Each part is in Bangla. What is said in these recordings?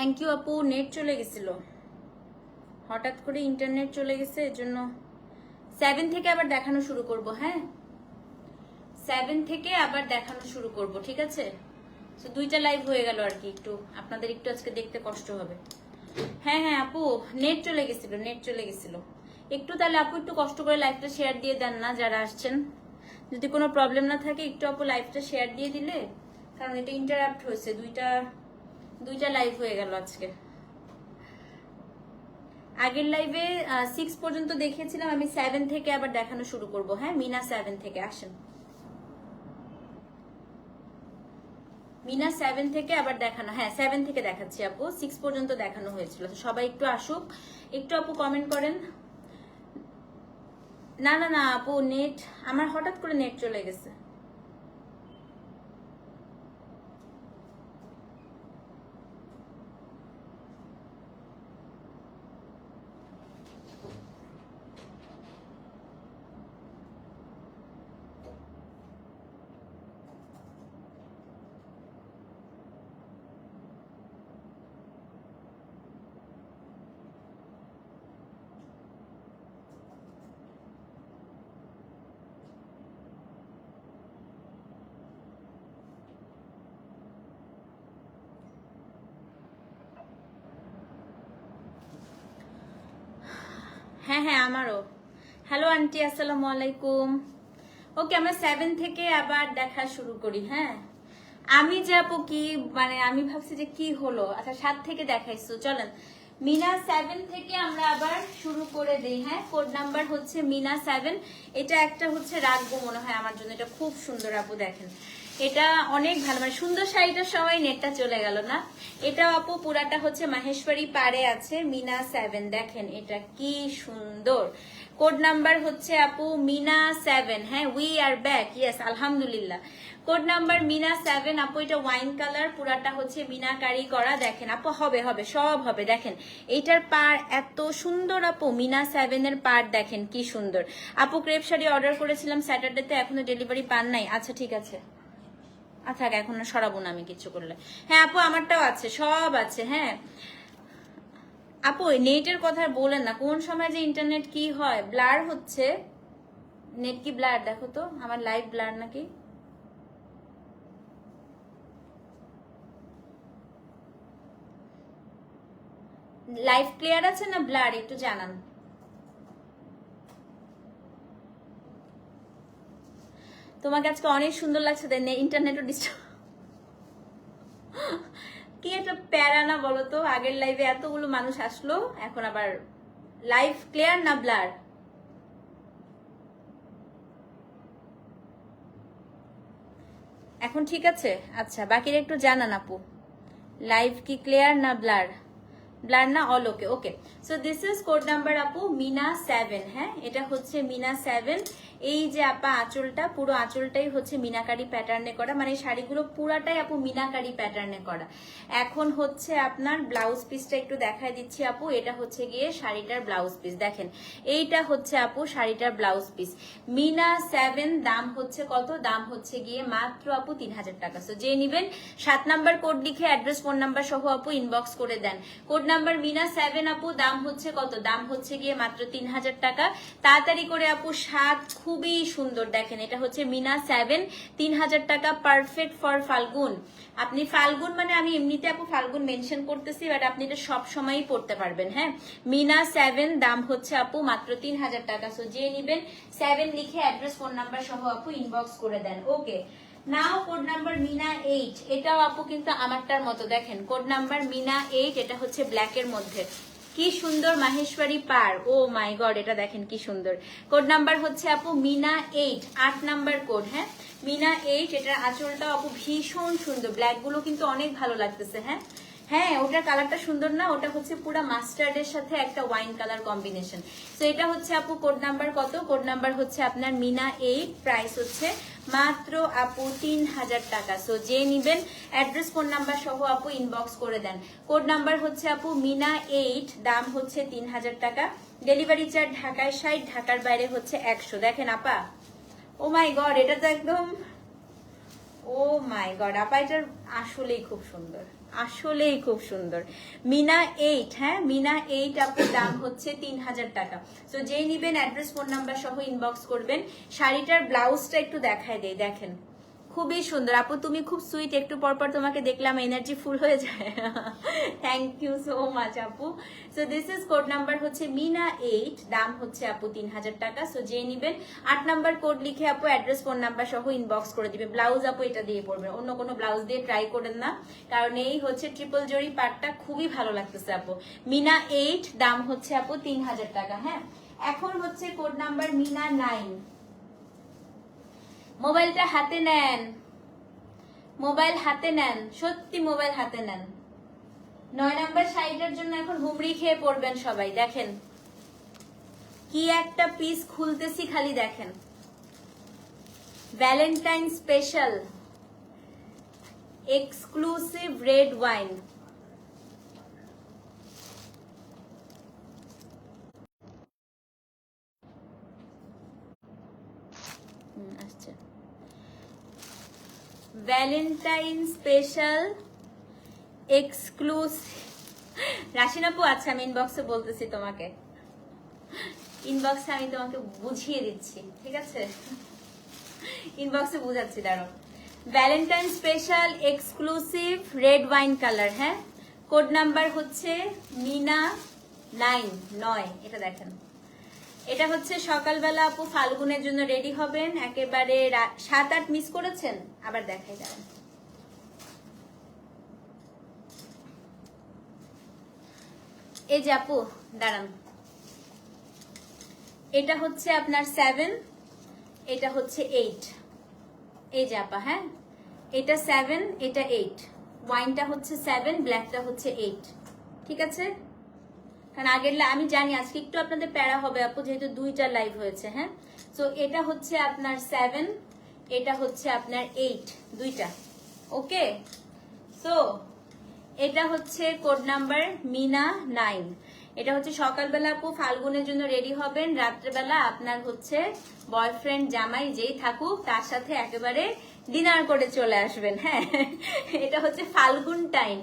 থ্যাংক ইউ আপু নেট চলে গেছিল। হঠাৎ করে ইন্টারনেট চলে গেছে এর জন্য সেভেন থেকে আবার দেখানো শুরু করব হ্যাঁ? সেভেন থেকে আবার দেখানো শুরু করব, ঠিক আছে? তো দুইটা লাইভ হয়ে গেল আর কি একটু। আপনাদের একটু আজকে দেখতে কষ্ট হবে। হ্যাঁ হ্যাঁ আপু নেট চলে গেছিল নেট চলে গেছিল। একটু তাহলে আপু একটু কষ্ট করে লাইভটা শেয়ার দিয়ে দেন না, যারা আসছেন। যদি কোনো প্রবলেম না থাকে, একটু আপু লাইভটা শেয়ার দিয়ে দিলে, কারণ এটা ইন্টারাপ্ট হয়েছে, দুইটা দুইটা লাইভ হয়ে গেল আজকে। আগের লাইভে সিক্স পর্যন্ত দেখিয়েছিলাম আমি সেভেন থেকে আবার দেখানো শুরু করব। হ্যাঁ মিনা সেভেন থেকে, আসেন। মিনা সেভেন থেকে আবার দেখানো হ্যাঁ সেভেন থেকে দেখাচ্ছি আপু। সিক্স পর্যন্ত দেখানো হয়েছিল। সবাই একটু আসুক। একটু আপু কমেন্ট করেন। না না না, আপু নেট আমার হঠাৎ করে নেট চলে গেছে। হ্যাঁ হ্যাঁ আমারও। হ্যালো আন্টি আসসালামু আলাইকুম। ওকে আমরা সেভেন থেকে আবার দেখা শুরু করি হ্যাঁ? আমি যাব কি মানে আমি ভাবছি যে কি হলো? আচ্ছা সাত থেকে দেখাইছো, চলেন। মিনা সেভেন থেকে আমরা আবার শুরু করে দিই হ্যাঁ? কোড নাম্বার হচ্ছে মিনা সেভেন এটা একটা হচ্ছে রাখব মনে হয় আমার জন্য, এটা খুব সুন্দর আপু দেখেন। এটা অনেক ভালো মানে সুন্দর শাড়িটার সময় নেটটা চলে গেল না? এটা আপু পুরাটা হচ্ছে মাহেশ্বরী পাড়ে আছে, মিনা সেভেন দেখেন এটা কি সুন্দর। কোড নাম্বার হচ্ছে আপু মিনা সেভেন হ্যাঁ উই আর ব্যাক ইয়েস আলহামদুলিল্লাহ। কোড নাম্বার মিনা সেভেন আপু এটা ওয়াইন কালার পুরাটা হচ্ছে মিনাকারি করা দেখেন আপু, হবে হবে, সব হবে। দেখেন, এইটার পার এত সুন্দর আপু। মিনা সেভেন এর পার দেখেন কি সুন্দর। আপু ক্রেপ শাড়ি অর্ডার করেছিলাম স্যাটারডেতে এখনও ডেলিভারি পান নাই। আচ্ছা ঠিক আছে। আচ্ছা এখন সরাবো না আমি কিছু করলে। হ্যাঁ আপু, আমারটাও আছে, সব আছে হ্যাঁ। আপু নেটের কথা বলেন না, কোন সময় যে ইন্টারনেট কি হয়? ব্লার হচ্ছে। নেট কি ব্লার দেখো তো, আমার লাইভ ব্লার নাকি? লাইভ ক্লিয়ার আছে না ব্লার একটু জানান। তোমাকে আজকে অনেক সুন্দর লাগছে দেন ইন্টারনেটও ডিস্টার্ব কি একটা প্যারা না বলো তো? আগের লাইভে এতগুলো মানুষ আসলো, এখন আবার লাইভ ক্লিয়ার না ব্লার এখন ঠিক আছে? আচ্ছা বাকিরা একটু জানান আপু। লাইভ কি ক্লিয়ার না ব্লার ব্লার না all okay okay so this is code number আপু মিনা সেভেন হ্যাঁ এটা হচ্ছে মিনা সেভেন এই যে আপা আঁচলটা পুরো আঁচলটাই হচ্ছে মিনাকারি প্যাটার্নে করা মানে শাড়িগুলো পুরাটাই আপু মিনাকারি প্যাটার্নে করা এখন হচ্ছে আপনার ব্লাউজ পিসটা একটু দেখায় দিচ্ছি আপু এটা হচ্ছে গিয়ে শাড়িটার ব্লাউজ পিস দেখেন। এইটা হচ্ছে আপু শাড়িটার ব্লাউজ পিস মিনা সেভেন দাম হচ্ছে কত? দাম হচ্ছে গিয়ে মাত্র আপু তিন হাজার টাকা। সো যে নিবেন, সাত নাম্বার কোড লিখে অ্যাড্রেস ফোন নাম্বার সহ আপু ইনবক্স করে দেন। কোড নাম্বার মিনা সেভেন আপু, দাম হচ্ছে কত? দাম হচ্ছে গিয়ে মাত্র তিন হাজার টাকা। তাড়াতাড়ি করে আপু সাত খুবই সুন্দর দেখেন। এটা হচ্ছে মিনা সেভেন তিন হাজার টাকা পারফেক্ট ফর ফাল্গুন। আপনি ফাল্গুন মানে আমি এমনিতে আপু ফাল্গুন মেনশন করতেছি বাট আপনি এটা সব সময়ই পড়তে পারবেন হ্যাঁ? মিনা সেভেন দাম হচ্ছে আপু মাত্র তিন হাজার টাকা। সো যে নিবেন সেভেন লিখে অ্যাড্রেস ফোন নাম্বার সহ আপু ইনবক্স করে দেন। Okay now code number Meena eight এটাও আপু কিন্তু আমারটার মতো, দেখেন। কোড নাম্বার মিনা এইট এটা হচ্ছে ব্ল্যাকের মধ্যে। কি সুন্দর মাহেশ্বরী পার। ও মাই গড এটা দেখেন কি সুন্দর। কোড নাম্বার হচ্ছে আপু মিনা এইট আট নাম্বার কোড হ্যাঁ? মিনা এইট এটার আপু ভীষণ সুন্দর। ব্ল্যাকগুলো কিন্তু অনেক ভালো লাগতেছে হ্যাঁ? হ্যাঁ ওটার কালারটা সুন্দর না? ওটা হচ্ছে পুরো মাস্টার্ডের সাথে একটা ওয়াইন কালার কম্বিনেশন তো এটা হচ্ছে আপু কোড নাম্বার কত? কোড নাম্বার হচ্ছে আপনার মিনা এইট প্রাইস হচ্ছে মাত্র আপু তিন হাজার টাকা। সো যে নিবেন অ্যাড্রেস ফোন নাম্বার সহ আপু ইনবক্স করে দেন। কোড নাম্বার হচ্ছে আপু মিনা এইট দাম হচ্ছে তিন হাজার টাকা। ডেলিভারি চার্জ ঢাকায় ষাট, ঢাকার বাইরে হচ্ছে একশো। দেখেন আপা। ও মাই গড এটা তো একদম ও মাই গড আপা, এটার আসলেই খুব সুন্দর। আসলেই খুব সুন্দর। মিনা এইট হ্যাঁ? মিনা এইট আপনার দাম হচ্ছে তিন হাজার টাকা। তো যেই নিবেন অ্যাড্রেস ফোন নাম্বার সহ ইনবক্স করবেন। শাড়িটার ব্লাউজটা একটু দেখায় দেয় দেখেন। খুবই সুন্দর। আপু, তুমি খুব সুইট একটু পর পর তোমাকে দেখলাম এনার্জি ফুল হয়ে যায়। থ্যাংক ইউ সো মাচ আপু। So this is code number হচ্ছে মিনা এইট দাম হচ্ছে, আপু, তিন হাজার টাকা। সো যে নিবেন, আট নাম্বার কোড লিখে, আপু অ্যাড্রেস ফোন নাম্বার সহ ইনবক্স করে দিবে। ব্লাউজ আপু, এটা দিয়ে পড়বে অন্য কোনো ব্লাউজ দিয়ে ট্রাই করেন না। কারণ এই হচ্ছে ট্রিপল জরি পার্টটা খুবই ভালো লাগতেছে, আপু। মিনা এইট দাম হচ্ছে, আপু, তিন হাজার টাকা। হ্যাঁ? এখন হচ্ছে কোড নাম্বার মিনা নাইন মোবাইলটা হাতে নেন। মোবাইল হাতে নেন। সত্যি মোবাইল হাতে নেন। নয় নাম্বার শাড়িটার জন্য এখন হুমড়ি খেয়ে পড়বেন সবাই, দেখেন। কি একটা পিস খুলতেছি খালি দেখেন। Valentine special exclusive red wine আসছে ভ্যালেন্টাইন স্পেশাল এক্সক্লুসিভ রাশিনাপু আচ্ছা আমি ইনবক্সে বলতেছি তোমাকে। ইনবক্সে আমি তোমাকে বুঝিয়ে দিচ্ছি, ঠিক আছে? ইনবক্সে বুঝাচ্ছি দাঁড়ো Valentine special exclusive red wine colour হ্যাঁ? কোড নাম্বার হচ্ছে মিনা নাইন নয়, এটা দেখেন। এটা হচ্ছে সকালবেলা আপু ফাল্গুনের জন্য রেডি হবেন। একেবারে সাত আট মিস করেছেন? আবার দেখাই দাঁড়ান। এই যে আপু, দাঁড়ান। এটা হচ্ছে আপনার সেভেন এটা হচ্ছে এইট এই যে আপা হ্যাঁ? এটা সেভেন এটা এইট ওয়াইনটা হচ্ছে সেভেন ব্ল্যাকটা হচ্ছে এইট ঠিক আছে? কারণ আগের আমি জানি আজকে একটু আপনাদের প্যারা হবে আপু, যেহেতু দুইটা লাইভ হয়েছে হ্যাঁ? তো এটা হচ্ছে আপনার সেভেন এটা হচ্ছে আপনার এইট দুইটা। ওকে সো এটা হচ্ছে কোড নাম্বার মিনা নাইন এটা হচ্ছে সকালবেলা আপু, ফাল্গুনের জন্য রেডি হবেন। রাত্রেবেলা আপনার হচ্ছে বয়ফ্রেন্ড জামাই যেই থাকুক, তার সাথে একেবারে ডিনার করে চলে আসবেন হ্যাঁ? এটা হচ্ছে ফাল্গুন টাইম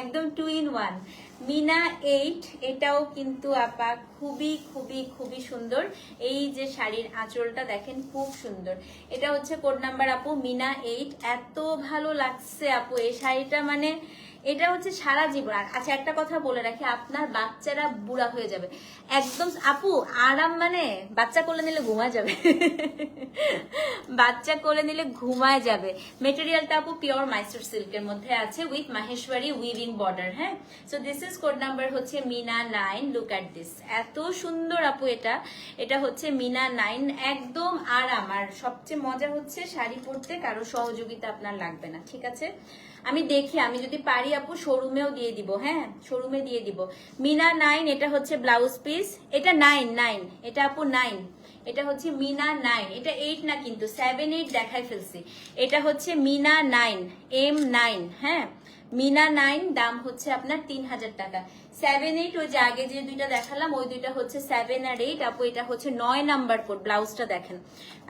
একদম two in one Meena eight এটাও কিন্তু আপা খুবই খুবই খুবই সুন্দর। এই যে শাড়ির আঁচলটা দেখেন, খুব সুন্দর। এটা হচ্ছে কোড নাম্বার আপু, মিনা এইট এত ভালো লাগছে আপু, এই শাড়িটা মানে এটা হচ্ছে সারা জীবন। আর আচ্ছা একটা কথা বলে রাখি, আপনার বাচ্চারা বুড়া হয়ে যাবে। একদম আপু, আরাম মানে বাচ্চা কোলে নিলে ঘুমায় যাবে। বাচ্চা কোলে নিলে ঘুমায় যাবে। মেটেরিয়ালটা আপু পিওর মাইসুর সিল্কের মধ্যে আছে উইথ মাহেশ্বরী উইভিং বর্ডার হ্যাঁ? So this is code number হচ্ছে Meena nine look at this এত সুন্দর আপু এটা। এটা হচ্ছে মিনা নাইন, একদম আরাম। আর সবচেয়ে মজা হচ্ছে শাড়ি পরতে কারও সহযোগিতা আপনার লাগবে না, ঠিক আছে? আমি দেখি, আমি যদি পারি আপু শোরুমেও দিয়ে দিব হ্যাঁ? শোরুমে দিয়ে দিব। মিনা নাইন এটা হচ্ছে ব্লাউজ পিস এটা নাইন নাইন এটা আপু নাইন এটা হচ্ছে মিনা নাইন এটা এইট না কিন্তু সেভেন এইট দেখাই ফেলছি। এটা হচ্ছে মিনা নাইন এম নাইন হ্যাঁ? মিনা নাইন দাম হচ্ছে আপনার তিন হাজার টাকা। সেভেন এইট ওই যে আগে যে দুইটা দেখালাম, ওই দুইটা হচ্ছে সেভেন আর এইট আপু, এটা হচ্ছে নয় নাম্বার কোড ব্লাউজটা দেখেন।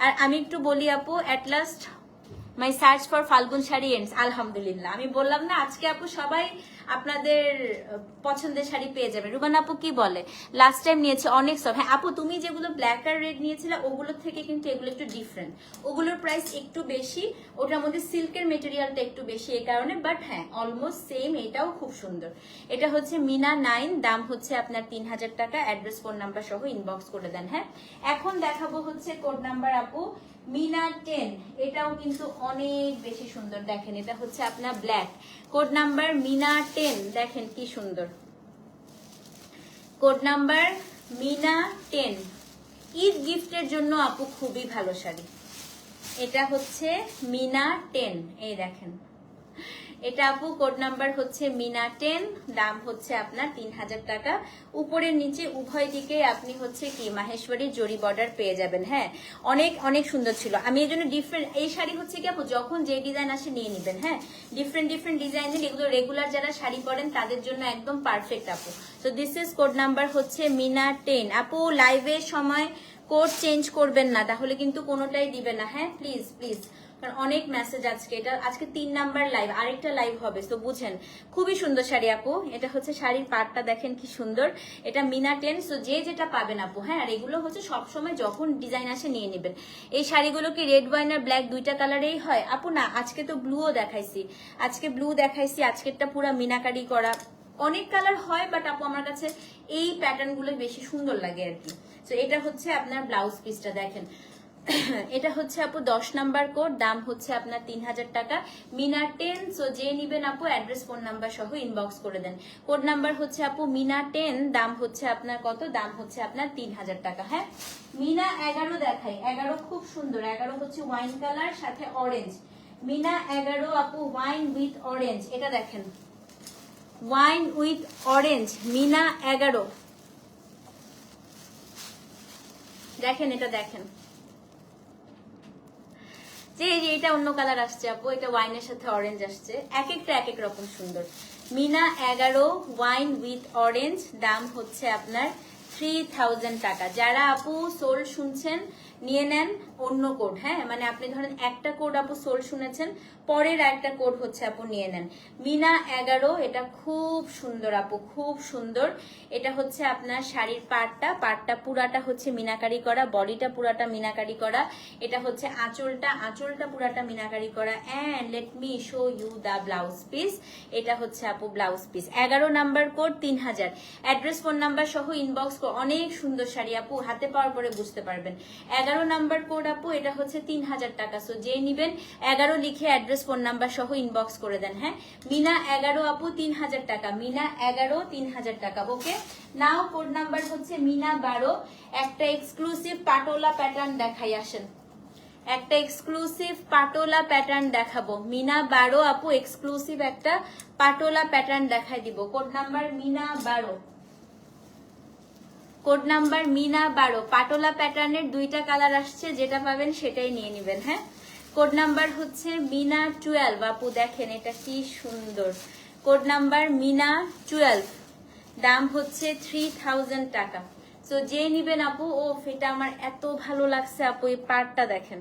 আর আমি একটু বলি আপু at last my search for Falgun sari ends আলহামদুলিল্লাহ। আমি বললাম না, আজকে আপু সবাই আপনাদের পছন্দের শাড়ি পেয়ে যাবে। রুবান আপু কি বলে? লাস্ট টাইম নিয়েছে অনেক সব হ্যাঁ আপু, তুমি যেগুলো ব্ল্যাক আর রেড নিয়েছিলে, ওগুলোর থেকে কিন্তু এগুলো একটু ডিফারেন্ট ওগুলোর প্রাইস একটু বেশি, ওটার মধ্যে সিল্কের মেটেরিয়ালটা একটু বেশি এই কারণে বাট হ্যাঁ অলমোস্ট সেম এটাও খুব সুন্দর। এটা হচ্ছে মিনা নাইন, দাম হচ্ছে আপনার তিন হাজার টাকা। অ্যাড্রেস ফোন নাম্বার সহ ইনবক্স করে দেন হ্যাঁ? এখন দেখাবো হচ্ছে কোড নাম্বার আপু। মিনা টেন, এটাও কিন্তু অনেক বেশি সুন্দর। দেখেন, এটা হচ্ছে আপনার black. Code number Meena ten, দেখেন কি সুন্দর। Code number Meena ten. Eid গিফটের জন্য আপু খুবই ভালো শাড়ি। এটা হচ্ছে মিনা টেন, এই দেখেন। এটা আপু কোড নাম্বার হচ্ছে মিনা টেন দাম হচ্ছে আপনার তিন হাজার টাকা। উপরের নিচে উভয় দিকে আপনি হচ্ছে কি, মাহেশ্বরী জরি বর্ডার পেয়ে যাবেন হ্যাঁ। অনেক অনেক সুন্দর ছিল। আমি এই জন্য ডিফারেন্ট এই শাড়ি হচ্ছে কি আপু, যখন যে ডিজাইন আসে নিয়ে নেবেন হ্যাঁ। ডিফারেন্ট ডিফারেন্ট ডিজাইনের এগুলো রেগুলার যারা শাড়ি পরেন, তাদের জন্য একদম পারফেক্ট আপু। তো দিস ইজ কোড নাম্বার হচ্ছে মিনা টেন আপু লাইভের সময় কোড চেঞ্জ করবেন না, তাহলে কিন্তু কোনোটাই দিবে না হ্যাঁ। প্লিজ প্লিজ কারণ অনেক মেসেজ আজকে। এটা আজকে তিন নাম্বার লাইভ আরেকটা লাইভ হবে তো বুঝেন। খুবই সুন্দর শাড়ি আপু। এটা হচ্ছে শাড়ির পাটটা দেখেন কি সুন্দর। এটা মিনা টেন সো যে যেটা পাবেন আপু হ্যাঁ আর এগুলো হচ্ছে সবসময় যখন ডিজাইন আসে নিয়ে নেবেন। এই শাড়িগুলো কি রেড ওয়াইন আর ব্ল্যাক দুইটা কালারেই হয়? আপু, না, আজকে তো ব্লুও দেখাইছি। আজকে ব্লু দেখাইছি, আজকেরটা পুরা মিনাকারি করা। অনেক কালার হয় বাট আপু, আমার কাছে এই প্যাটার্নগুলো বেশি সুন্দর লাগে আর কি। তো এটা হচ্ছে আপনার ব্লাউজ পিসটা দেখেন। এটা হচ্ছে আপু দশ নাম্বার কোড, দাম হচ্ছে আপনার তিন হাজার টাকা। মিনা টেন সো যে নিবেন আপু অ্যাড্রেস ফোন নাম্বার সহ ইনবক্স করে দেন। কোড নাম্বার হচ্ছে আপু মিনা টেন, দাম হচ্ছে আপনার কত? দাম হচ্ছে আপনার তিন হাজার টাকা হ্যাঁ? মিনা এগারো দেখাই, এগারো খুব সুন্দর, এগারো হচ্ছে ওয়াইন কালার সাথে অরেঞ্জ মিনা এগারো আপু ওয়াইন উইথ অরেঞ্জ এটা দেখেন। ওয়াইন উইথ অরেঞ্জ মিনা এগারো। দেখেন, এটা দেখেন। যে এই যে এটা অন্য কালার আসছে আপু, এটা ওয়াইনের সাথে অরেঞ্জ আসছে এক একটা এক এক রকম সুন্দর। মিনা এগারো ওয়াইন উইথ অরেঞ্জ দাম হচ্ছে আপনার থ্রি টাকা। যারা আপু সোল শুনছেন নিয়ে নেন অন্য কোড হ্যাঁ? মানে আপনি ধরেন একটা কোড আপু সোল শুনেছেন, পরের একটা কোড হচ্ছে আপু নিয়ে নেন। মিনা এগারো, এটা খুব সুন্দর আপু, খুব সুন্দর। এটা হচ্ছে আপনার শাড়ির পাটটা পাটটা পুরাটা হচ্ছে মিনাকারি করা, বডিটা পুরাটা মিনাকারি করা। এটা হচ্ছে আঁচলটা আঁচলটা পুরাটা মিনাকারি করা। And let me show you the blouse piece এটা হচ্ছে আপু ব্লাউজ পিস এগারো নাম্বার কোড তিন হাজার। অ্যাড্রেস ফোন নাম্বার সহ ইনবক্স অনেক সুন্দর শাড়ি আপু, হাতে পাওয়ার পরে বুঝতে পারবেন। এগারো নাম্বার কোড আপু, এটা হচ্ছে তিন হাজার টাকা। সো যে নিবেন, এগারো লিখে অ্যাড্রেস ফোন নাম্বার সহ ইনবক্স করে দেন হ্যাঁ? মিনা এগারো আপু, তিন হাজার টাকা। মিনা এগারো, তিন হাজার টাকা ওকে নাও কোড নাম্বার হচ্ছে মিনা বারো। একটা এক্সক্লুসিভ পাটোলা প্যাটার্ন দেখাই, আসেন। একটা এক্সক্লুসিভ পাটোলা প্যাটার্ন দেখাবো। মিনা বারো আপু এক্সক্লুসিভ একটা পাটোলা প্যাটার্ন দেখাই দিব। কোড নাম্বার মিনা বারো। কোড নাম্বার মিনা বারো, পাটোলা প্যাটার্নের দুইটা কালার আসছে, যেটা পাবেন সেটাই নিয়ে নেবেন হ্যাঁ? কোড নাম্বার হচ্ছে মিনা টুয়েলভ আপু দেখেন এটা কি সুন্দর। কোড নাম্বার মিনা টুয়েলভ দাম হচ্ছে থ্রি থাউজেন্ড টাকা। তো যে নিবেন আপু ও এটা আমার এত ভালো লাগছে আপু, এই পার্টটা দেখেন।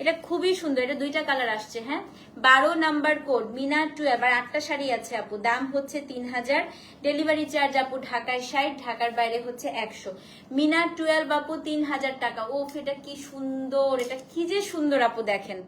এটা খুবই সুন্দর, এটা দুইটা কালার আসছে হ্যাঁ? বারো নাম্বার কোড মিনা টুয়েলভ আর আটটা শাড়ি আছে আপু, দাম হচ্ছে তিন হাজার। ডেলিভারি চার্জ আপু ঢাকায় ষাট, ঢাকার বাইরে হচ্ছে একশো। মিনা টুয়েলভ আপু তিন হাজার টাকা ও এটা কি সুন্দর, এটা কি যে সুন্দর আপু দেখেন।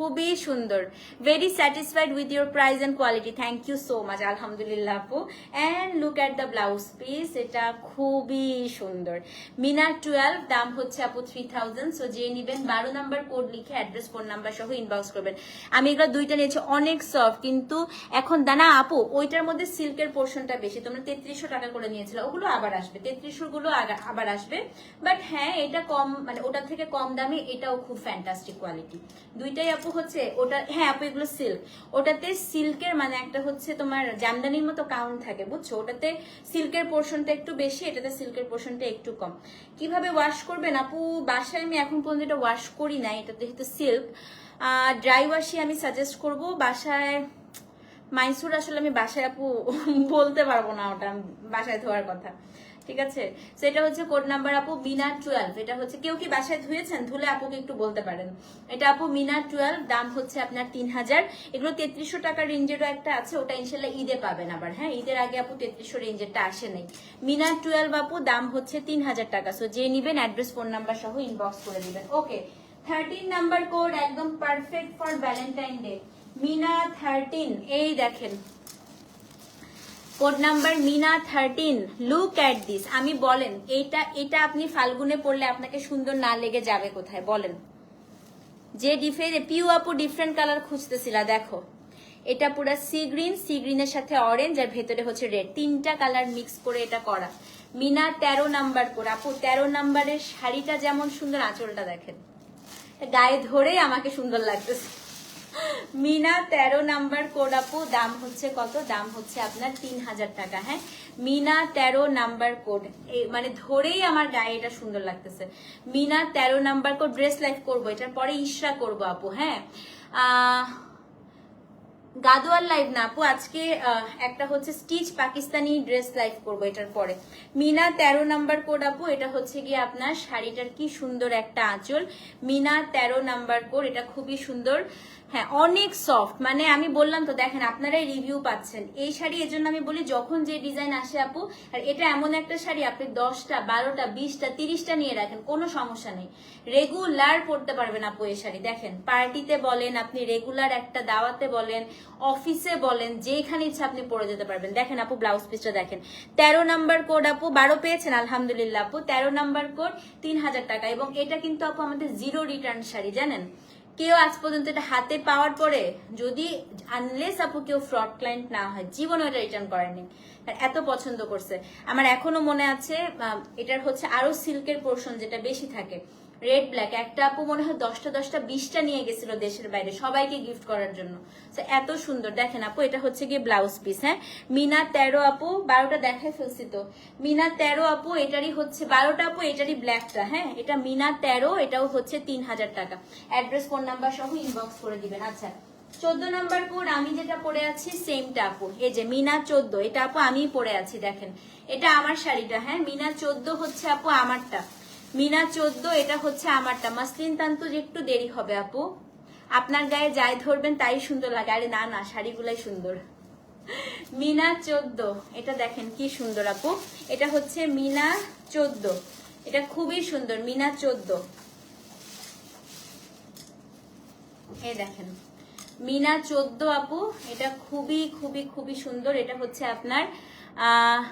খুবই সুন্দর। Very satisfied with your price and quality thank you so much আলহামদুলিল্লাহ আপু। And look at the blouse piece এটা খুবই সুন্দর। মিনা টুয়েলভ দাম হচ্ছে আপু থ্রি থাউজেন্ড সো যে নিবেন বারো নাম্বার কোড লিখে অ্যাড্রেস ফোন নাম্বার সহ ইনবক্স করবেন। আমি এগুলো দুইটা নিয়েছি, অনেক সফট কিন্তু এখন দানা আপু, ওইটার মধ্যে সিল্কের পোর্শনটা বেশি। তোমরা তেত্রিশশো টাকা করে নিয়েছিল, ওগুলো আবার আসবে। তেত্রিশশো গুলো আবার আসবে। বাট হ্যাঁ এটা কম মানে ওটার থেকে কম দামে এটাও খুব ফ্যান্টাস্টিক কোয়ালিটি দুইটাই আপু হচ্ছে, ওটা হ্যাঁ আপু, এগুলো সিল্ক ওটাতে সিল্কের মানে একটা হচ্ছে তোমার জামদানির মতো কাউন্ট থাকে, বুঝছ? ওটাতে সিল্কের পোর্শনটা একটু বেশি, এটাতে সিল্কের পোর্শনটা একটু কম। কীভাবে ওয়াশ করবেন আপু? বাসায় আমি এখন পর্যন্ত এটা ওয়াশ করি না এটা যেহেতু সিল্ক ড্রাই ওয়াশই আমি সাজেস্ট করব। বাসায়, মাইসুর আসলে আমি বাসায় আপু বলতে পারব না ওটা, বাসায় ধোয়ার কথা। ঠিক আছে? সেটা হচ্ছে কোড নাম্বার আপু মিনা টুয়েলভ এটা হচ্ছে কেউ কি বাসায় ধুয়েছেন? ধুলে আপুকে একটু বলতে পারেন। এটা আপু মিনা টুয়েলভ দাম হচ্ছে আপনার তিন হাজার। এগুলো তেত্রিশশো টাকার রেঞ্জেরও একটা আছে, ওটা ইনশাল্লাহ ঈদে পাবেন আবার। হ্যাঁ ঈদের আগে আপু তেত্রিশশো রেঞ্জেরটা আসে নাই। মিনা টুয়েলভ আপু, দাম হচ্ছে তিন হাজার টাকা। সো যে নিবেন অ্যাড্রেস ফোন নাম্বার সহ ইনবক্স করে দিবেন। ওকে থার্টিন নাম্বার কোড একদম perfect for Valentine day Meena thirteen এই দেখেন। Code number Meena thirteen look at this আমি বলেন এইটা এটা আপনি ফাল্গুনে পড়লে আপনাকে সুন্দর না লেগে যাবে কোথায়? বলেন। যে ডিফে পিউ আপু ডিফারেন্ট কালার খুঁজতেছিলা, দেখো। এটা পুরো সি গ্রিন সি গ্রিনের সাথে অরেঞ্জ আর ভেতরে হচ্ছে রেড তিনটা কালার মিক্স করে এটা করা। মিনা তেরো নাম্বার করে আপু, তেরো নাম্বারের শাড়িটা যেমন সুন্দর, আঁচলটা দেখেন। গায়ে ধরেই আমাকে সুন্দর লাগতেছে। মিনা তেরো নাম্বার কোড আপু, দাম হচ্ছে কত? দাম হচ্ছে আপনার তিন হাজার টাকা হ্যাঁ? মিনা তেরো নাম্বার কোড মানে ধরেই আমার গায়ে এটা সুন্দর লাগতেছে। মিনা তেরো নাম্বার কোড, ড্রেস লাইফ করব, এটার পরে ইশরা করব আপু হ্যাঁ? আহ গাদোয়াল লাইভ না আপু, আজকে একটা হচ্ছে স্টিচ পাকিস্তানি ড্রেস লাইভ করব এটার পরে। মিনা তেরো নাম্বার কোড আপু, এটা হচ্ছে গিয়ে আপনার শাড়িটার কি সুন্দর একটা আঁচল। মিনা তেরো নাম্বার কোড, এটা খুবই সুন্দর। হ্যাঁ অনেক সফট মানে আমি বললাম তো, দেখেন, আপনারাই রিভিউ পাচ্ছেন। এই শাড়ি এর জন্য আমি বলি, যখন যে ডিজাইন আসে আপু, আর এটা এমন একটা শাড়ি, আপনি দশটা, বারোটা, বিশটা, তিরিশটা নিয়ে রাখেন, কোনো সমস্যা নেই। রেগুলার পরতে পারবেন আপু এই শাড়ি, দেখেন। পার্টিতে বলেন, আপনি রেগুলার একটা দাওয়াতে বলেন অফিসে বলেন, যেখানে ইচ্ছা আপনি পরে যেতে পারবেন। দেখেন আপু ব্লাউজ পিসটা দেখেন। তেরো নাম্বার কোড আপু, বারো পেয়েছেন, আলহামদুলিল্লাহ আপু। তেরো নাম্বার কোড তিন হাজার টাকা, এবং এটা কিন্তু আপু আমাদের জিরো রিটার্ন শাড়ি, জানেন? কেউ আজ পর্যন্ত এটা হাতে পাওয়ার পরে যদি আনলেস আপু কেউ ফ্রড ক্লায়েন্ট না হয় জীবনে এটা রিটার্ন করেনি। এত পছন্দ করছে। আমার এখনও মনে আছে এটার হচ্ছে আরও সিল্কের পোর্শন যেটা বেশি থাকে। রেড ব্ল্যাক একটা আপু মনে হয় দশটা দশটা, বিশটা নিয়ে গেছিল দেশের বাইরে সবাইকে গিফট করার জন্য। তো এত সুন্দর। দেখেন আপু, এটা হচ্ছে গিয়ে ব্লাউজ পিস হ্যাঁ? মিনা তেরো আপু, বারোটা দেখায় ফেলছি তো। মিনা তেরো আপু, এটারই হচ্ছে, বারোটা আপু, এটারই ব্ল্যাকটা হ্যাঁ? এটা মিনা তেরো, এটাও হচ্ছে তিন হাজার টাকা। অ্যাড্রেস ফোন নাম্বার সহ ইনবক্স করে দিবেন। আচ্ছা চোদ্দ নাম্বার কোড আমি যেটা পরে আছি সেমটা আপু। এই যে মিনা চোদ্দ, এটা আপু আমি পরে আছি, দেখেন। এটা আমার শাড়িটা হ্যাঁ? মিনা চোদ্দ হচ্ছে আপু আমারটা। মিনা চোদ্দ এটা হচ্ছে আমারটা। মাসলিন যে একটু দেরি হবে আপু। আপনার গায়ে যাই ধরবেন তাই সুন্দর লাগে। আরে না না শাড়িগুলাই সুন্দর। মিনা চোদ্দ এটা দেখেন কি সুন্দর আপু। এটা হচ্ছে মিনা চোদ্দ। এটা খুবই সুন্দর মিনা চোদ্দ। দেখেন। মিনা চোদ্দ আপু এটা খুবই খুবই খুবই সুন্দর। এটা হচ্ছে আপনার আহ,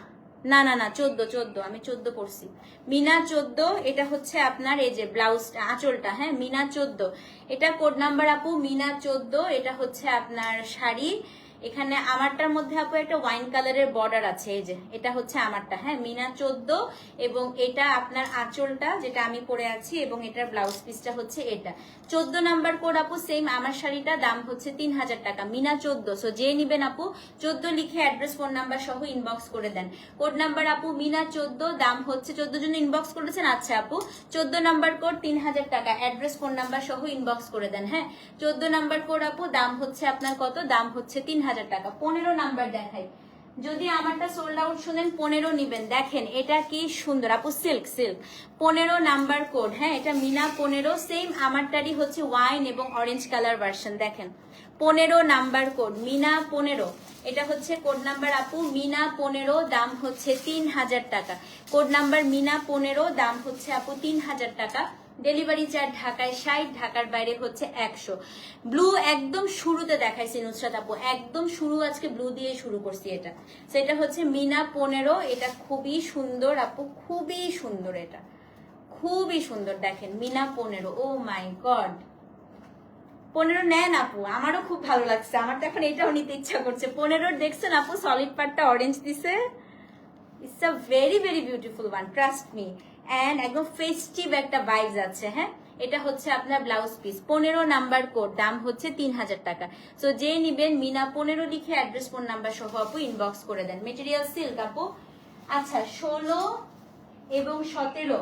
না না না, চোদ্দ চোদ্দ, আমি চোদ্দ পড়ছি। মিনা চোদ্দ, এটা হচ্ছে আপনার এই যে ব্লাউজটা, আঁচলটা হ্যাঁ মিনা চোদ্দ। এটা কোড নাম্বার আপু, মিনা চোদ্দ, এটা হচ্ছে আপনার শাড়ি। এখানে আমারটার মধ্যে আপু একটা ওয়াইন কালারের বর্ডার আছে, এই যে, এটা হচ্ছে আমারটা হ্যাঁ? মিনা চোদ্দ এবং এটা আপনার আঁচলটা, যেটা আমি পরে আছি, এবং এটার ব্লাউজ পিসটা হচ্ছে এটা। চোদ্দ নাম্বার কোড আপু সেম আমার শাড়িটা, দাম হচ্ছে তিন হাজার টাকা, মিনা চোদ্দ। সো যে নিবেন আপু, চোদ্দ লিখে অ্যাড্রেস ফোন নাম্বার সহ ইনবক্স করে দেন। কোড নাম্বার আপু, মিনা চোদ্দ, দাম হচ্ছে চোদ্দ জন ইনবক্স করেছেন আচ্ছা আপু। চোদ্দ নাম্বার কোড তিন হাজার টাকা অ্যাড্রেস ফোন নাম্বার সহ ইনবক্স করে দেন হ্যাঁ? চোদ্দ নাম্বার কোড আপু, দাম হচ্ছে আপনার কত? দাম হচ্ছে তিন হাজার হাজার টাকা, পনেরো নাম্বার দেখাই। যদি আমারটা সোল্ড আউট শুনেন, পনেরো নিবেন। দেখেন, এটা কি সুন্দর। আপু সিল্ক সিল্ক পনেরো নাম্বার কোড হ্যাঁ এটা মিনা পনেরো। সেম আমারটারই হচ্ছে ওয়াইন এবং অরেঞ্জ কালার ভার্সন দেখেন। পনেরো নাম্বার কোড মিনা পনেরো। এটা হচ্ছে কোড নাম্বার আপু, মিনা পনেরো, দাম হচ্ছে তিন হাজার টাকা। কোড নাম্বার মিনা পনেরো, দাম হচ্ছে, আপু তিন হাজার টাকা। ডেলিভারি চার্জ ঢাকায় ষাট, ঢাকার বাইরে হচ্ছে একশো। ব্লু একদম শুরুতে দেখাইছি নুসরাত আপু, একদম শুরু আজকে ব্লু দিয়ে শুরু করছি এটা। সেটা হচ্ছে মিনা পনেরো, এটা খুবই সুন্দর আপু, খুবই সুন্দর এটা। খুবই সুন্দর, দেখেন, মিনা পনেরো, ও মাই গড। পনেরো নেন আপু, আমারও খুব ভালো লাগছে, আমার তো এখন এটাও নিতে ইচ্ছা করছে। পনেরোর দেখছেন আপু সলিড পার্টটা অরেঞ্জ দিছে। It's a very very beautiful one trust me and একদম ফেস্টিভ একটা ভাইবস আছে হ্যাঁ? এটা হচ্ছে আপনার ব্লাউজ পিস পনেরো নাম্বার কোড দাম হচ্ছে তিন হাজার টাকা। সো যে নিবেন মিনা পনেরো লিখে অ্যাড্রেস ফোন নাম্বার সহ আপু ইনবক্স করে দেন। মেটেরিয়াল সিল্ক আপু। আচ্ছা ষোলো এবং সতেরো।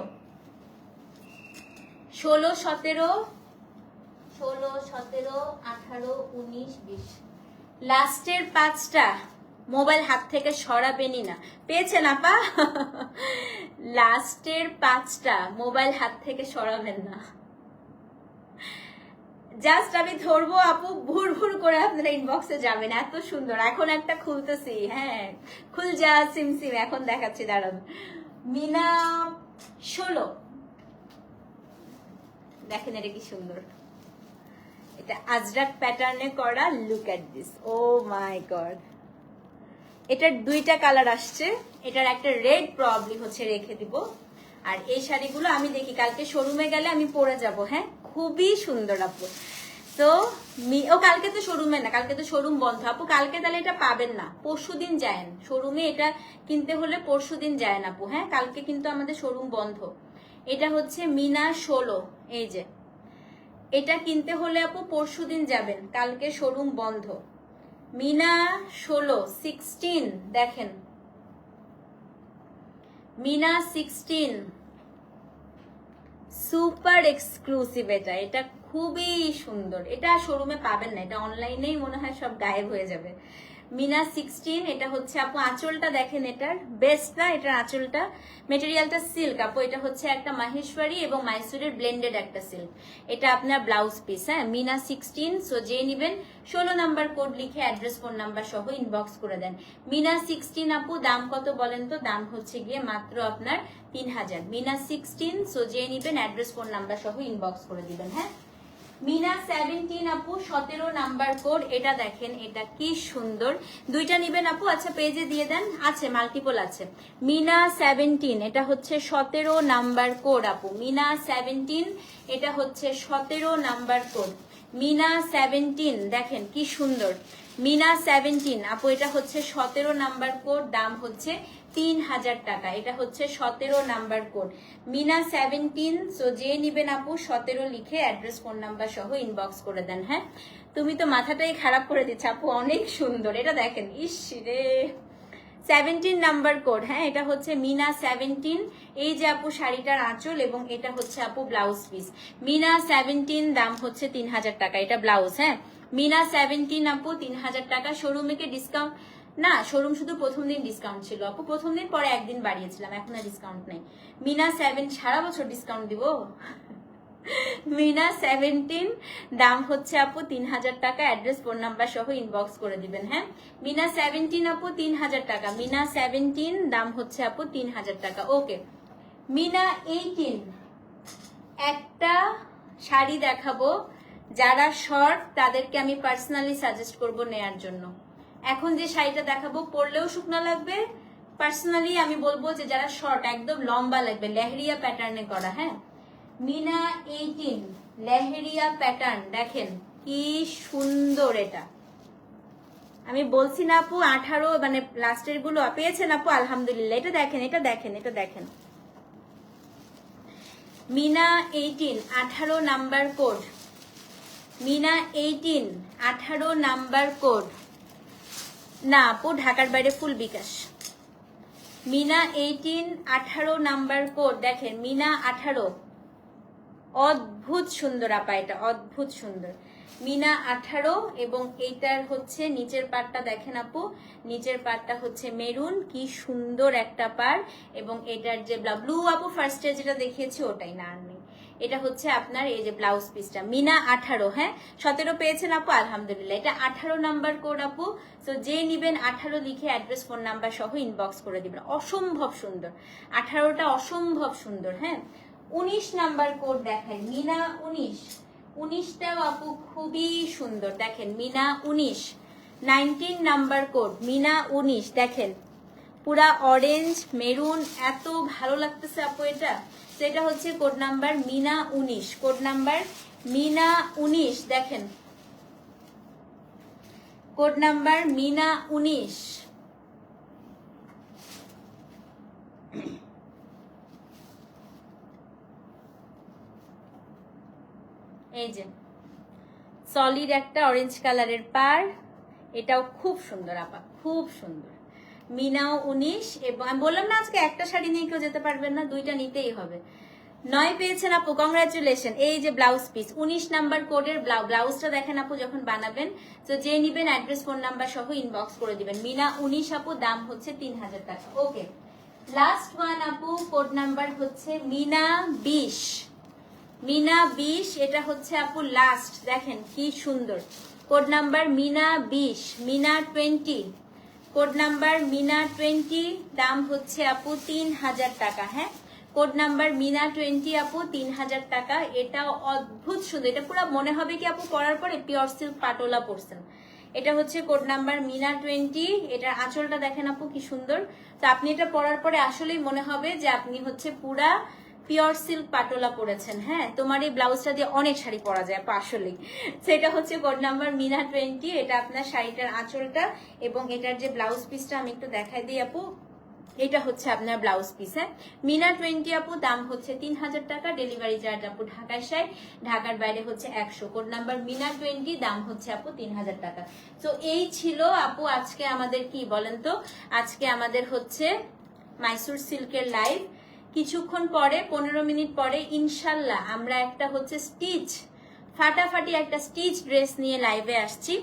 ষোলো সতেরো। ষোলো সতেরো আঠারো উনিশ বিশ। লাস্টের পাঁচটা। মোবাইল হাত থেকে সরাবেনই না। পেয়েছেন আপা? লাস্টের পাঁচটা মোবাইল হাত থেকে সরাবেন না। জাস্ট আমি ধরবো আপু, ভুর ভুর করে আপনারা ইনবক্সে যাবেন, এত সুন্দর। এখন একটা খুলতেছি হ্যাঁ। খুল যা, সিম সিম, এখন দেখাচ্ছি, দাঁড়ান। মিনা ষোলো। দেখেন এটা কি সুন্দর। এটা আজরাক প্যাটার্নে করা look at this oh my god এটার দুইটা কালার আসছে। এটার একটা রেড প্রবলি হচ্ছে রেখে দিব। আর এই শাড়িগুলো আমি দেখি, কালকে শোরুমে গেলে আমি পরে যাব হ্যাঁ? খুবই সুন্দর আপু। তো ও কালকে তো শোরুমে না, কালকে তো শোরুম বন্ধ। আপু, কালকে তাহলে এটা পাবেন না পরশু দিন যায় শোরুমে এটা কিনতে হলে পরশু দিন যায় না আপু হ্যাঁ? কালকে কিন্তু আমাদের শোরুম বন্ধ। এটা হচ্ছে মিনা ষোলো, এই যে। এটা কিনতে হলে আপু পরশু দিন যাবেন, কালকে শোরুম বন্ধ। মিনা ষোলো সিক্সটিন দেখেন। মিনা সিক্সটিন সুপার এক্সক্লুসিভ এটা। এটা খুবই সুন্দর। এটা শোরুমে পাবেন না। এটা অনলাইনেই মনে হয় সব গায়েব হয়ে যাবে। মিনা সিক্সটিন এটা হচ্ছে আপু আঁচলটা দেখেন এটার। বেস্ট না? এটার আঁচলটা। মেটেরিয়ালটা সিল্ক আপু। এটা হচ্ছে একটা মাহেশ্বরী এবং মাইসুরের ব্লেন্ডেড একটা সিল্ক এটা আপনার ব্লাউজ পিস হ্যাঁ? মিনা সিক্সটিন সো যে নিবেন, ষোলো নাম্বার কোড লিখে অ্যাড্রেস ফোন নাম্বার সহ ইনবক্স করে দেন। মিনা সিক্সটিন আপু, দাম কত বলেন তো? দাম হচ্ছে গিয়ে মাত্র আপনার তিন হাজার। মিনা সিক্সটিন সো যে নিবেন অ্যাড্রেস ফোন নাম্বার সহ ইনবক্স করে দিবেন হ্যাঁ? মিনা সেভেন্টিন আপু, সতেরো নাম্বার কোড এটা দেখেন, এটা কি সুন্দর। দুইটা নিবেন আপু? আচ্ছা পেজে দিয়ে দেন। আছে মাল্টিপল আছে। মিনা সেভেন্টিন এটা হচ্ছে সতেরো নাম্বার কোড আপু। মিনা সেভেন্টিন এটা হচ্ছে সতেরো নাম্বার কোড মিনা সেভেন্টিন দেখেন, কি সুন্দর। মিনা সেভেন্টিন আপু, এটা হচ্ছে সতেরো নাম্বার কোড দাম হচ্ছে তিন হাজার টাকা। এটা হচ্ছে সতেরো number code. Meena seventeen so যে নিবেন আপু, সতেরো লিখে অ্যাড্রেস ফোন নাম্বার সহ ইনবক্স করে দেন হ্যাঁ? তুমি তো মাথাটাই খারাপ করে দিচ্ছ আপু, অনেক সুন্দর। এটা দেখেন, ইস রে। সেভেন্টিন নাম্বার কোড হ্যাঁ? এটা হচ্ছে মিনা সেভেন্টিন এই যে আপু, শাড়িটার আঁচল এবং এটা হচ্ছে আপু ব্লাউজ পিস মিনা সেভেন্টিন দাম হচ্ছে তিন হাজার টাকা। এটা ব্লাউজ হ্যাঁ? মিনা সেভেন্টিন আপু তিন হাজার টাকা শোরুমে ডিসকাউন্ট না শোরুম শুধু প্রথম দিন ডিসকাউন্ট ছিল। আপু, প্রথম দিন পরে একদিন বাড়িয়েছিলাম, এখন আর ডিসকাউন্ট নেই। মিনা সেভেন সারা বছর ডিসকাউন্ট দিব? মিনা সেভেন্টিন দাম হচ্ছে আপু তিন হাজার টাকা অ্যাড্রেস ফোন নাম্বার সহ ইনবক্স করে দিবেন হ্যাঁ? মিনা সেভেন্টিন আপু, তিন হাজার টাকা। মিনা সেভেন্টিন দাম হচ্ছে আপু তিন হাজার টাকা। ওকে মিনা এইটিন একটা শাড়ি দেখাবো। যারা শর্ট তাদেরকে আমি পার্সোনালি সাজেস্ট করব নেয়ার জন্য। এখন যে শাড়িটা দেখাবো, পরলেও শুকনো লাগবে। পার্সোনালি আমি বলব যে যারা শর্ট একদম লম্বা লাগবে, লেহরিয়া প্যাটার্নে করা হ্যাঁ? মিনা এইটিন লেহেরিয়া প্যাটার্ন দেখেন কি সুন্দর এটা। আমি বলছি না আপু, আঠারো মানে লাস্টেরগুলো, পেয়েছেন আপু? আলহামদুলিল্লাহ, এটা দেখেন এটা দেখেন এটা দেখেন। মিনা এইটিন আঠারো নাম্বার কোড মিনা এইটিন আঠারো নাম্বার কোড না, আপু, ঢাকার বাইরে ফুল বিকাশ। মিনা এইটিন আঠারো নাম্বার কোড দেখেন, মিনা আঠারো। অদ্ভুত সুন্দর, আপা, এটা অদ্ভুত সুন্দর। মিনা আঠারো এবং এইটার হচ্ছে নিচের পাটটা দেখেন, আপু, নিচের পাটটা হচ্ছে মেরুন, কি সুন্দর একটা পার এবং এটার যে ব্লু আপু ফার্স্টে যেটা দেখিয়েছি, ওটাই না, আর এটা হচ্ছে আপনার এই যে ব্লাউজ পিসটা মিনা আঠারো হ্যাঁ? সতেরো পেয়েছেন আপু, আলহামদুলিল্লাহ। এটা আঠারো নাম্বার কোড আপু। তো যে নিবেন আঠারো লিখে অ্যাড্রেস ফোন নাম্বার সহ ইনবক্স করে দিবেন। অসম্ভব সুন্দর। আঠারোটা অসম্ভব সুন্দর হ্যাঁ? উনিশ নাম্বার কোড দেখায় মিনা উনিশ। উনিশটাও আপু খুবই সুন্দর। দেখেন, মিনা উনিশ। নাইনটিন নাম্বার কোড মিনা উনিশ। দেখেন, পুরা অরেঞ্জ মেরুন এত ভালো লাগতেছে আপু এটা। সেটা হচ্ছে কোড নাম্বার মিনা উনিশ। কোড নাম্বার মিনা উনিশ, দেখেন। কোড নাম্বার মিনা উনিশ। এই যে সলিড একটা অরেঞ্জ কালারের পার এটাও খুব সুন্দর, আপা, খুব সুন্দর। মিনাও উনিশ, এবং আমি বললাম না আজকে একটা শাড়ি নিয়ে কেউ যেতে পারবেন না, দুইটা নিতেই হবে। নয় পেয়েছেন আপু কংগ্রাচুলেশন এই যে ব্লাউজ পিস উনিশ নাম্বার কোডের ব্লাউজটা দেখেন আপু যখন বানাবেন, তো যে নিবেন অ্যাড্রেস ফোন নাম্বার সহ ইনবক্স করে দিবেন। মিনা উনিশ আপু, দাম হচ্ছে তিন হাজার টাকা। ওকে লাস্ট ওয়ান আপু কোড নাম্বার হচ্ছে মিনা বিশ। মিনা বিশ, এটা হচ্ছে আপু লাস্ট দেখেন কি সুন্দর। কোড নাম্বার মিনা বিশ, Mina twenty code number Mina twenty, দাম হচ্ছে আপু তিন হাজার টাকা হ্যাঁ? কোড নাম্বার মিনা টোয়েন্টি আপু তিন হাজার টাকা, এটা অদ্ভুত সুন্দর, এটা পুরো মনে হবে কি আপু পরার পরে পিওর সিল্ক পাটোলা পরছেন। এটা হচ্ছে কোড নাম্বার মিনা টোয়েন্টি, এটার আঁচলটা দেখেন আপু কি সুন্দর। তো আপনি এটা পরার পরে আসলেই মনে হবে যে আপনি হচ্ছে পুরা পিওর সিল্ক পাটোলা পরেছেন হ্যাঁ? তোমার এই ব্লাউজটা দিয়ে অনেক শাড়ি পরা যায় আপু আসলেই সেটা হচ্ছে কোড নাম্বার মিনা টোয়েন্টি এটা আপনার শাড়িটার আঁচলটা এবং এটার যে ব্লাউজ পিসটা আমি একটু দেখাই দিই আপু। এটা হচ্ছে আপনার ব্লাউজ পিস হ্যাঁ? মিনা টোয়েন্টি আপু, দাম হচ্ছে তিন হাজার টাকা ডেলিভারি চার্জ আপু ঢাকায় সাই ঢাকার বাইরে হচ্ছে একশো। কোড নাম্বার মিনা টোয়েন্টি দাম হচ্ছে আপু তিন হাজার টাকা। তো এই ছিল আপু আজকে আমাদের কি বলেন তো? আজকে আমাদের হচ্ছে মাইসুর সিল্কের লাইভ কিছুক্ষণ পরে, পনেরো মিনিট পরে, ইনশাল্লাহ আমরা একটা হচ্ছে স্টিচ, ফাটাফাটি একটা স্টিচ ড্রেস নিয়ে লাইভে আসছি।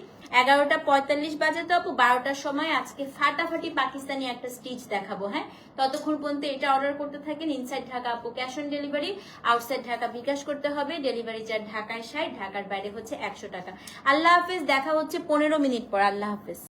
এগারোটা পঁয়তাল্লিশ বাজে তো আপু, বারোটার সময় আজকে ফাটাফাটি পাকিস্তানি একটা স্টিচ দেখাবো হ্যাঁ? ততক্ষণ পর্যন্ত এটা অর্ডার করতে থাকেন ইনসাইড ঢাকা আপু cash on delivery outside Dhaka bKash করতে হবে ডেলিভারি চার্জ ঢাকায় ষাট, ঢাকার বাইরে হচ্ছে একশো টাকা। আল্লাহ হাফেজ, দেখা হচ্ছে পনেরো মিনিট পর, আল্লাহ হাফেজ।